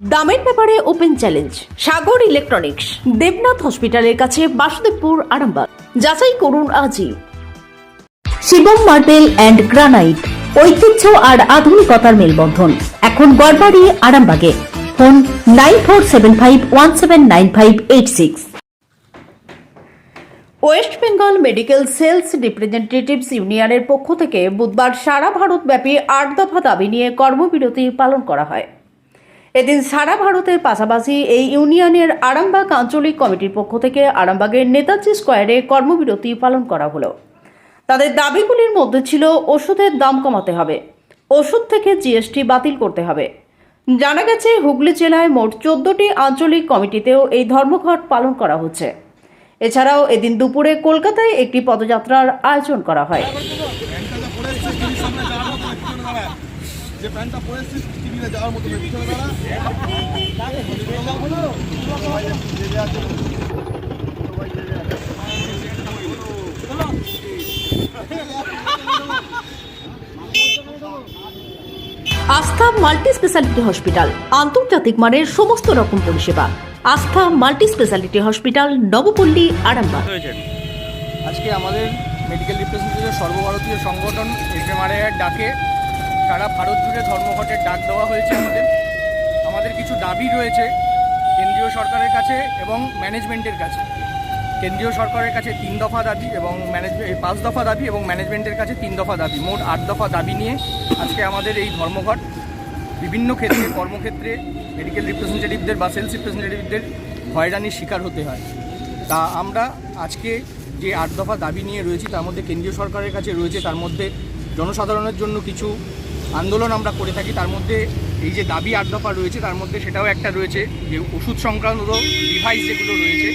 দামের ব্যাপারে open challenge, Sagar electronics, Debnath হসপিটালের কাছে বাসুদেবপুর, আরামবাগ। যাচাই করুন আজই। শিবম মার্বেল অ্যান্ড গ্রানাইট, ঐতিহ্য আর আধুনিকতার মেলবন্ধন। এখন গড়বাড়ি, আরামবাগে। Phone nine four seven five one seven nine five eight six. West Bengal medical sales representatives ইউনিয়নের পক্ষ থেকে বুধবার সারা ভারতব্যাপী আট দফা দাবি নিয়ে কর্মবিরতি পালন করা হয়। এদিন সারা ভারতের পাশাপাশি এই ইউনিয়নের আরামবাগ আঞ্চলিক কমিটির পক্ষ থেকে আরামবাগের নেতাজি স্কোয়ারে কর্মবিরতি পালন করা হলো। তাদের দাবিগুলির মধ্যে ছিল ওষুধের দাম কমাতে হবে, ওষুধ থেকে জিএসটি বাতিল করতে হবে। জানা গেছে, হুগলি জেলায় মোট চোদ্দটি আঞ্চলিক কমিটিতেও এই ধর্মঘট পালন করা হচ্ছে। এছাড়াও এদিন দুপুরে কলকাতায় একটি পদযাত্রার আয়োজন করা হয়। যে প্যান্টটা পরেছিস টিভিতে যাওয়ার মতো পিছনে আস্থা মাল্টি স্পেশালিটি হসপিটাল আন্তর্জাতিক মানের সমস্ত রকম পরিষেবা। Astha multi speciality hospital Nabapalli Arambagh. আজকে আমাদের মেডিকেল রিপ্রেজেন্টেটিভ সর্বভারতীয় সংগঠন এফএমআরআই এর ডাকে সারা ভারত জুড়ে ধর্মঘটের ডাক দেওয়া হয়েছে আমাদের? আমাদের কিছু দাবি রয়েছে কেন্দ্রীয় সরকারের কাছে এবং ম্যানেজমেন্টের কাছে। কেন্দ্রীয় সরকারের কাছে তিন দফা দাবি এবং ম্যানেজমেন্ট পাঁচ দফা দাবি এবং ম্যানেজমেন্টের কাছে তিন দফা দাবি। মোট আট দফা দাবি নিয়ে আজকে আমাদের এই ধর্মঘট। বিভিন্ন ক্ষেত্রে, কর্মক্ষেত্রে মেডিকেল রিপ্রেজেন্টেটিভদের বা সেলস রিপ্রেজেন্টেটিভদের হয়রানির শিকার হতে হয়। তা আমরা আজকে যে আট দফা দাবি নিয়ে রয়েছি, তার মধ্যে কেন্দ্রীয় সরকারের কাছে রয়েছে, তার মধ্যে জনসাধারণের জন্য কিছু আন্দোলন আমরা করে থাকি। তার মধ্যে এই যে দাবি আট দফা রয়েছে, তার মধ্যে সেটাও একটা রয়েছে যে ওষুধ সংক্রান্ত ডিভাইস যেগুলো রয়েছে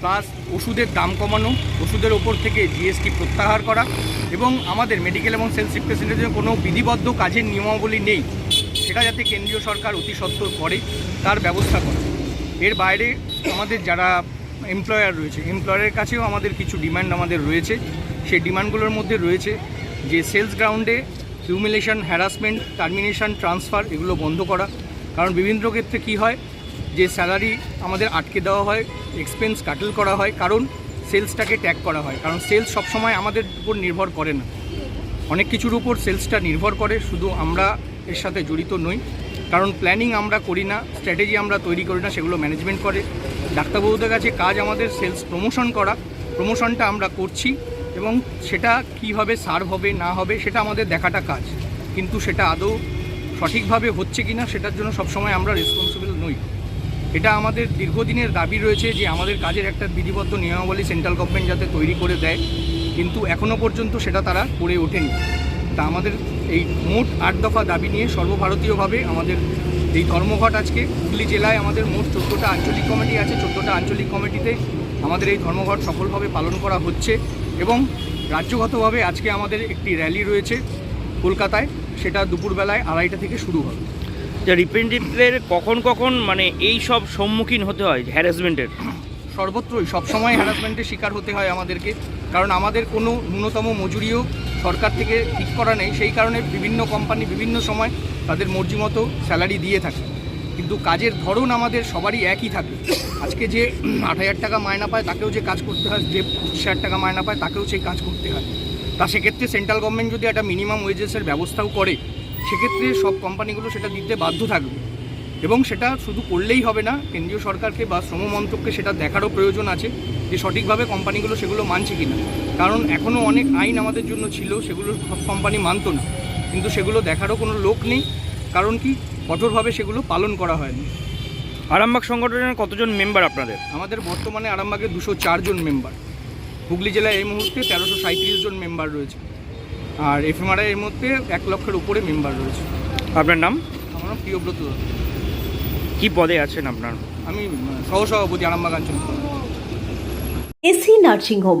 প্লাস ওষুধের দাম কমানো, ওষুধের ওপর থেকে জিএসটি প্রত্যাহার করা এবং আমাদের মেডিকেল এবং সেলস রিপ্রেজেন্টেটিভের কোনো বিধিবদ্ধ কাজের নিয়মাবলী নেই। সেটা যাতে কেন্দ্রীয় সরকার অতি সত্বর করে, তার ব্যবস্থা করে। এর বাইরে আমাদের যারা এমপ্লয়ার রয়েছে এমপ্লয়ারের কাছেও আমাদের কিছু ডিমান্ড আমাদের রয়েছে। সেই ডিমান্ডগুলোর মধ্যে রয়েছে যে সেলস গ্রাউন্ডে হিউমিলেশন হ্যারাসমেন্ট টার্মিনেশন ট্রান্সফার এগুলো বন্ধ করা। কারণ বিভিন্ন ক্ষেত্রে কী হয়, যে স্যালারি আমাদের আটকে দেওয়া হয় এক্সপেন্স কাটল করা হয়, কারণ সেলসটাকে ট্যাগ করা হয়। কারণ সেলস সবসময় আমাদের উপর নির্ভর করে না। অনেক কিছুর উপর সেলসটা নির্ভর করে, শুধু আমরা এর সাথে জড়িত নই। কারণ প্ল্যানিং আমরা করি না স্ট্র্যাটেজি আমরা তৈরি করি না, সেগুলো ম্যানেজমেন্ট করে। ডাক্তারবাবুদের কাছে কাজ আমাদের সেলস প্রমোশন করা। প্রমোশনটা আমরা করছি। এবং সেটা কীভাবে সার্ভ হবে, না হবে, সেটা আমাদের দেখাটা কাজ। কিন্তু সেটা আদৌ সঠিকভাবে হচ্ছে কি না সেটার জন্য সবসময় আমরা রেসপন্সিবল নই। এটা আমাদের দীর্ঘদিনের দাবি রয়েছে যে আমাদের কাজের একটা বিধিবদ্ধ নিয়মাবলী সেন্ট্রাল গভর্নমেন্ট যাতে তৈরি করে দেয়, কিন্তু এখনও পর্যন্ত সেটা তারা করে ওঠেনি। তা আমাদের এই মোট আট দফা দাবি নিয়ে সর্বভারতীয়ভাবে আমাদের এই ধর্মঘট আজকে। হুগলি জেলায় আমাদের মোট চোদ্দোটা আঞ্চলিক কমিটি আছে, চোদ্দোটা আঞ্চলিক কমিটিতে আমাদের এই ধর্মঘট সফলভাবে পালন করা হচ্ছে এবং রাজ্যগতভাবে আজকে আমাদের একটি র্যালি রয়েছে কলকাতায়। সেটা দুপুরবেলায় আড়াইটা থেকে শুরু হবে। যে রিপ্রেজেন্টেটিভদের কখন কখন মানে এই সব সম্মুখীন হতে হয় হ্যারাসমেন্টের সর্বত্রই সবসময় হ্যারাসমেন্টের শিকার হতে হয় আমাদেরকে। কারণ আমাদের কোনো ন্যূনতম মজুরিও সরকার থেকে ঠিক করা নেই। সেই কারণে বিভিন্ন কোম্পানি বিভিন্ন সময় তাদের মর্জি মতো স্যালারি দিয়ে থাকে। কিন্তু কাজের ধরন আমাদের সবারই একই থাকে। আজকে যে আট হাজার টাকা মায়না পায়, তাকেও যে কাজ করতে হয়, যে পঁচিশ হাজার টাকা মায়না পায়, তাকেও সেই কাজ করতে হয়। তা সেক্ষেত্রে সেন্ট্রাল গভর্নমেন্ট যদি একটা মিনিমাম ওয়েজেসের ব্যবস্থাও করে, সেক্ষেত্রে সব কোম্পানিগুলো সেটা দিতে বাধ্য থাকবে। এবং সেটা শুধু করলেই হবে না, কেন্দ্রীয় সরকারকে বা শ্রম মন্ত্রককে সেটা দেখারও প্রয়োজন আছে যে সঠিকভাবে কোম্পানিগুলো সেগুলো মানছে কিনা। কারণ এখনও অনেক আইন আমাদের জন্য ছিল, সেগুলো সব কোম্পানি মানতো না। কিন্তু সেগুলো দেখারও কোনো লোক নেই। কারণ কি? কঠোরভাবে সেগুলো পালন করা হয়নি। আরামবাগ সংগঠনের কতজন মেম্বার আপনাদের? আমাদের বর্তমানে আরামবাগে দুশো চারজন মেম্বার। হুগলি জেলায় এই মুহূর্তে তেরোশো সাঁত্রিশ জন মেম্বার রয়েছে। আর এফএমআরআই এর মধ্যে এক লক্ষের উপরে মেম্বার রয়েছে। আপনার নাম? আমার নাম প্রিয়ব্রত দত্ত। কি পদে আছেন আপনার? আমি সহসভাপতি আরামবাগ আঞ্চলিক। AC nursing home.